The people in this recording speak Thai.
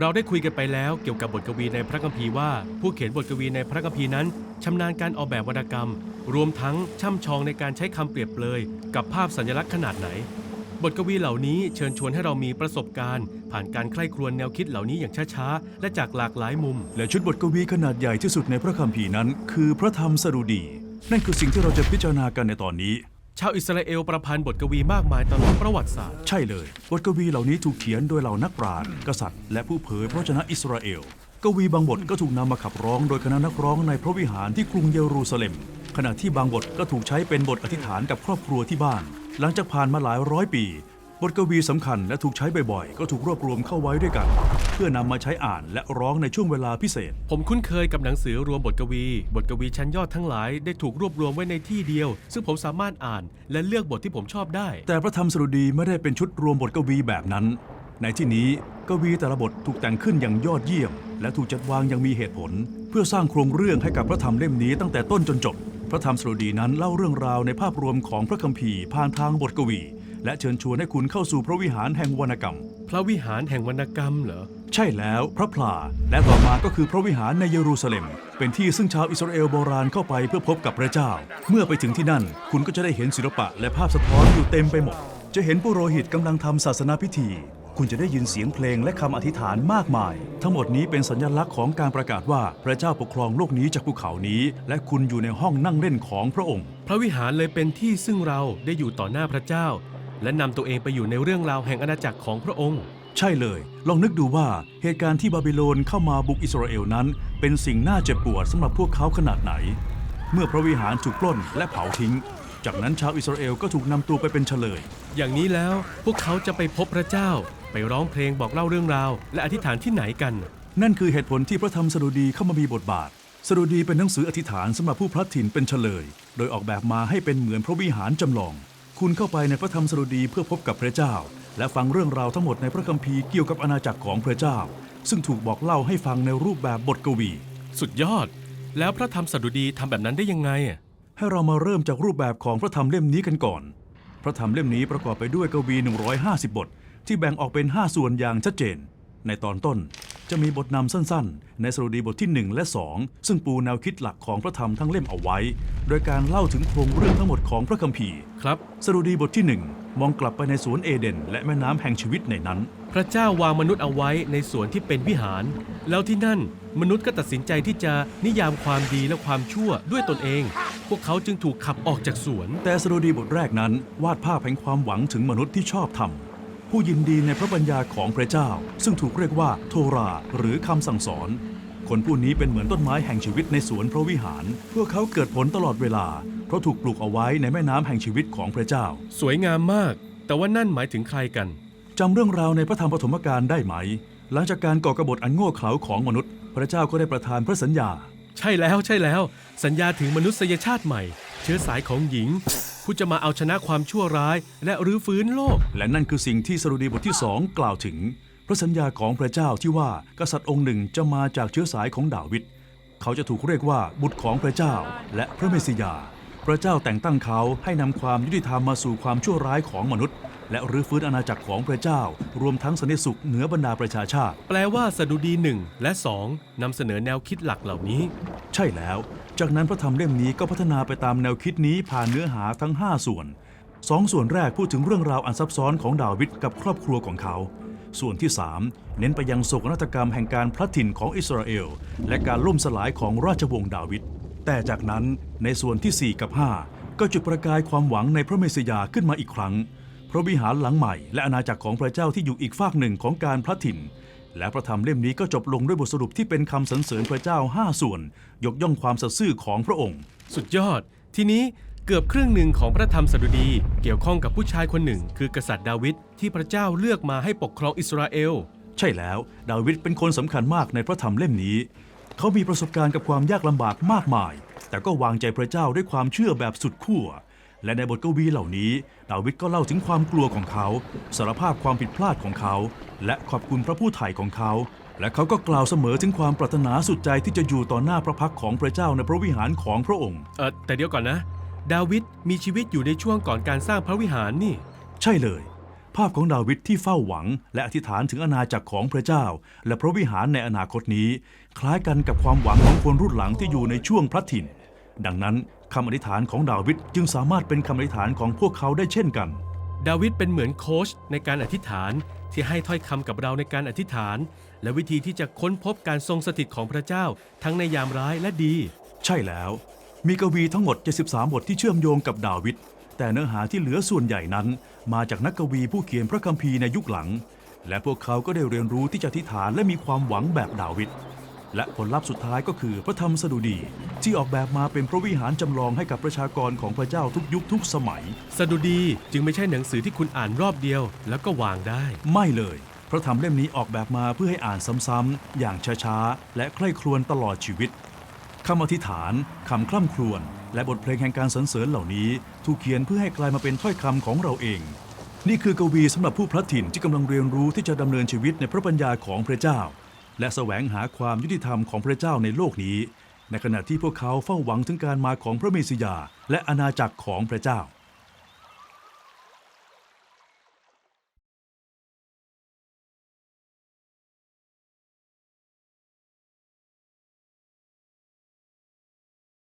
เราได้คุยกันไปแล้วเกี่ยวกับบทกวีในพระคัมภีร์ว่า ผู้เขียนบทกวีในพระคัมภีร์นั้นชำนาญการออกแบบวรรณกรรม รวมทั้งช่ำชองในการใช้คำเปรียบเปรยกับภาพสัญลักษณ์ขนาดไหน บทกวีเหล่านี้เชิญชวนให้เรามีประสบการณ์ ผ่านการใคร่ครวญแนวคิดเหล่านี้อย่างช้าๆ และจากหลากหลายมุม และชุดบทกวีขนาดใหญ่ที่สุดในพระคัมภีร์นั้น คือพระธรรมสดุดี นั่นคือสิ่งที่เราจะพิจารณากันในตอนนี้ ชาวอิสราเอลประพันธ์บทกวีมากมายตลอดประวัติศาสตร์ ใช่เลย บทกวีเหล่านี้ถูกเขียนโดยเหล่านักปราชญ์กษัตริย์และผู้เผยพระชนะอิสราเอล กวีบางบทก็ถูกนำมาขับร้องโดยคณะนักร้องในพระวิหารที่กรุงเยรูซาเล็ม ขณะที่บางบทก็ถูกใช้เป็นบทอธิษฐานกับครอบครัวที่บ้าน หลังจากผ่านมาหลายร้อยปี บทกวีสำคัญและถูกใช้บ่อยๆ ก็ถูกรวบรวมเข้าไว้ด้วยกัน เพื่อนำมาใช้อ่านและร้องในช่วงเวลาพิเศษ ผมคุ้นเคยกับหนังสือรวมบทกวี บทกวีชั้นยอดทั้งหลายได้ถูกรวบรวมไว้ในที่เดียว ซึ่งผมสามารถอ่านและเลือกบทที่ผมชอบได้ แต่พระธรรมสดุดีไม่ได้เป็นชุดรวมบทกวีแบบนั้น ในที่นี้กวีแต่ละบทถูกแต่งขึ้นอย่างยอดเยี่ยม และถูกจัดวางอย่างมีเหตุผล เพื่อสร้างโครงเรื่องให้กับพระธรรมเล่มนี้ตั้งแต่ต้นจนจบ พระธรรมสดุดีนั้นเล่าเรื่องราวในภาพรวมของพระคัมภีร์ผ่านทางบทกวี และเชิญชวนให้คุณเข้าสู่พระวิหารแห่งวรรณกรรม พระวิหารแห่งวรรณกรรมเหรอ ใช่แล้วพระพลาและต่อมาก็คือพระวิหารในเยรูซาเล็ม เป็นที่ซึ่งชาวอิสราเอลโบราณเข้าไปเพื่อพบกับพระเจ้า เมื่อไปถึงที่นั่น คุณก็จะได้เห็นศิลปะและภาพสะท้อนอยู่เต็มไปหมด จะเห็นปุโรหิตกำลังทำศาสนาพิธี คุณจะได้ยินเสียงเพลงและคำอธิษฐานมากมาย ทั้งหมดนี้เป็นสัญลักษณ์ของการประกาศว่าพระเจ้าปกครองโลกนี้จากภูเขานี้ และคุณอยู่ในห้องนั่งเล่นของพระองค์ พระวิหารเลยเป็นที่ซึ่งเราได้อยู่ต่อหน้าพระเจ้า และนำตัวเองไปอยู่ในเรื่องราวแห่งอาณาจักรของพระองค์ ใช่เลย ลองนึกดูว่าเหตุการณ์ที่บาบิโลนเข้ามาบุกอิสราเอลนั้น เป็นสิ่งน่าเจ็บปวดสำหรับพวกเขาขนาดไหน เมื่อพระวิหารถูกปล้นและเผาทิ้ง จากนั้นชาวอิสราเอลก็ถูกนำตัวไปเป็นเฉลย อย่างนี้แล้วพวกเขาจะไปพบพระเจ้า ไปร้องเพลงบอกเล่าเรื่องราว และอธิษฐานที่ไหนกัน นั่นคือเหตุผลที่พระธรรมสดุดีเข้ามามีบทบาท สดุดีเป็นหนังสืออธิษฐานสำหรับผู้พลัดถิ่นเป็นเฉลย โดยออกแบบมาให้เป็นเหมือนพระวิหารจำลอง คุณเข้าไปในพระธรรมสดุดีเพื่อพบกับพระเจ้า และฟังเรื่องราวทั้งหมดในพระคัมภีร์เกี่ยวกับอาณาจักรของพระเจ้า ซึ่งถูกบอกเล่าให้ฟังในรูปแบบบทกวี สุดยอด แล้วพระธรรมสดุดีทำแบบนั้นได้ยังไงอะให้เรามาเริ่มจากรูปแบบของพระธรรมเล่มนี้กันก่อน พระธรรมเล่มนี้ประกอบไปด้วยกวี 150 บท ที่แบ่งออกเป็น 5 ส่วนอย่างชัดเจน ในตอนต้น จะมีบทนำสั้นๆ ในสดุดีบทที่ 1 และ 2 ซึ่งปูแนวคิดหลักของพระธรรมทั้งเล่มเอาไว้ โดยการเล่าถึงโครงเรื่องทั้งหมดของพระคัมภีร์ครับสดุดีบทที่ 1 มองกลับไปในสวนเอเดน และแม่น้ำแห่งชีวิตในนั้น พระเจ้าวางมนุษย์เอาไว้ในสวนที่เป็นวิหาร แล้วที่นั่นมนุษย์ก็ตัดสินใจที่จะนิยามความดีและความชั่วด้วยตนเอง พวกเขาจึงถูกขับออกจากสวน แต่สดุดีบทแรกนั้นวาดภาพแห่งความหวังถึงมนุษย์ที่ชอบธรรม ผู้ยินดีในพระบัญญาของพระเจ้า ซึ่งถูกเรียกว่าโทราหรือคำสั่งสอน คนผู้นี้เป็นเหมือนต้นไม้แห่งชีวิตในสวนพระวิหาร พวกเขาเกิดผลตลอดเวลา เพราะถูกปลูกเอาไว้ในแม่น้ำแห่งชีวิตของพระเจ้า สวยงามมาก แต่ว่านั่นหมายถึงใครกัน จำเรื่องราวในพระธรรมปฐมกาลได้ไหม หลังจากการก่อกบฏอันโง่เขลาของมนุษย์ พระเจ้าก็ได้ประทานพระสัญญา ใช่แล้วใช่แล้ว สัญญาถึงมนุษยชาติใหม่ เชื้อสายของหญิง ผู้จะมาเอาชนะความชั่วร้าย และรื้อฟื้นโลก และนั่นคือสิ่งที่สดุดีบทที่สองกล่าวถึง พระสัญญาของพระเจ้าที่ว่ากษัตริย์องค์หนึ่งจะมาจากเชื้อสายของดาวิดเขาจะถูกเรียกว่าบุตรของพระเจ้าและพระเมสสิยา พระเจ้าแต่งตั้งเขาให้นำความยุติธรรมมาสู่ความชั่วร้ายของมนุษย์ และรื้อฟื้นอาณาจักรของพระเจ้า รวมทั้งสันติสุขเหนือบรรดาประชาชาติ แปลว่าสดุดีหนึ่งและสองนำเสนอแนวคิดหลักเหล่านี้ ใช่แล้ว จากนั้นพระธรรมเล่มนี้ก็พัฒนาไปตามแนวคิดนี้ผ่านเนื้อหาทั้ง 5 ส่วนสองส่วนแรกพูดถึงเรื่องราวอันซับซ้อนของดาวิดกับครอบครัวของเขา ส่วนที่ 3 เน้นไปยังโศกนาฏกรรมแห่งการพลัดถิ่นของอิสราเอล และการล่มสลายของราชวงศ์ดาวิดแต่จากนั้นในส่วนทีสี่4 กับ 5 ก็จุดประกายความหวังในพระเมสยาขึ้นมาอีกครั้งพระวิหารหลังใหม่และอาณาจักรของพระเจ้าที่อยู่อีกฝากหนึ่งของการพลัดถิ่น และพระธรรมเล่มนี้ก็จบลงด้วยบทสรุปที่เป็นคำสรรเสริญพระเจ้า 5 ส่วน ยกย่องความสัตย์ซื่อของพระองค์ สุดยอด ทีนี้เกือบครึ่งหนึ่งของพระธรรมสดุดี เกี่ยวข้องกับผู้ชายคนหนึ่ง คือกษัตริย์ดาวิดที่พระเจ้าเลือกมาให้ปกครองอิสราเอล ใช่แล้ว ดาวิดเป็นคนสำคัญมากในพระธรรมเล่มนี้ เขามีประสบการณ์กับความยากลำบากมากมาย แต่ก็วางใจพระเจ้าด้วยความเชื่อแบบสุดขั้ว และในบทกวีเหล่านี้ ดาวิดก็เล่าถึงความกลัวของเขา สารภาพความผิดพลาดของเขา และขอบคุณพระผู้ไถ่ของเขา และเขาก็กล่าวเสมอถึงความปรารถนาสุดใจที่จะอยู่ต่อหน้าพระพักตร์ของพระเจ้าในพระวิหารของพระองค์ เออแต่เดี๋ยวก่อนนะ ดาวิดมีชีวิตอยู่ในช่วงก่อนการสร้างพระวิหารนี่ ใช่เลยภภาพของดาวิดที่เฝ้าหวัง และอธิษฐานถึงอาณาจักรของพระเจ้า และพระวิหารในอนาคตนี้ คล้ายกันกับความหวังของคนรุ่นหลังที่อยู่ในช่วงพระถิ่น ดังนั้น คำอธิษฐานของดาวิดจึงสามารถเป็นคำอธิษฐานของพวกเขาได้เช่นกัน ดาวิดเป็นเหมือนโค้ชในการอธิษฐานที่ให้ถ้อยคำกับเราในการอธิษฐาน และวิธีที่จะค้นพบการทรงสถิตของพระเจ้า ทั้งในยามร้ายและดี ใช่แล้ว มีกวีทั้งหมด 73 บทที่เชื่อมโยงกับดาวิดแต่เนื้อหาที่เหลือส่วนใหญ่นั้น มาจากนักกวีผู้เขียนพระคัมภีร์ในยุคหลัง และพวกเขาก็ได้เรียนรู้ที่จะอธิษฐานและมีความหวังแบบดาวิดและผลลัพธ์สุดท้ายก็คือพระธรรมสดุดี ที่ออกแบบมาเป็นพระวิหารจำลองให้กับประชากรของพระเจ้าทุกยุคทุกสมัย สดุดีจึงไม่ใช่หนังสือที่คุณอ่านรอบเดียว แล้วก็วางได้ ไม่เลย พระธรรมเล่มนี้ออกแบบมาเพื่อให้อ่านซ้ำๆอย่างช้าๆ และใคร่ครวญตลอดชีวิตคำอธิษฐานคำคล่ำครวญและบทเพลงแห่งการสรรเสริญเหล่านี้ถูกเขียนเพื่อให้กลายมาเป็นถ้อยคำของเราเอง นี่คือกวีสำหรับผู้พลัดถิ่นที่กำลังเรียนรู้ที่จะดำเนินชีวิตในพระปัญญาของพระเจ้า และแสวงหาความยุติธรรมของพระเจ้าในโลกนี้ ในขณะที่พวกเขาเฝ้าหวังถึงการมาของพระเมสสิยาและอาณาจักรของพระเจ้า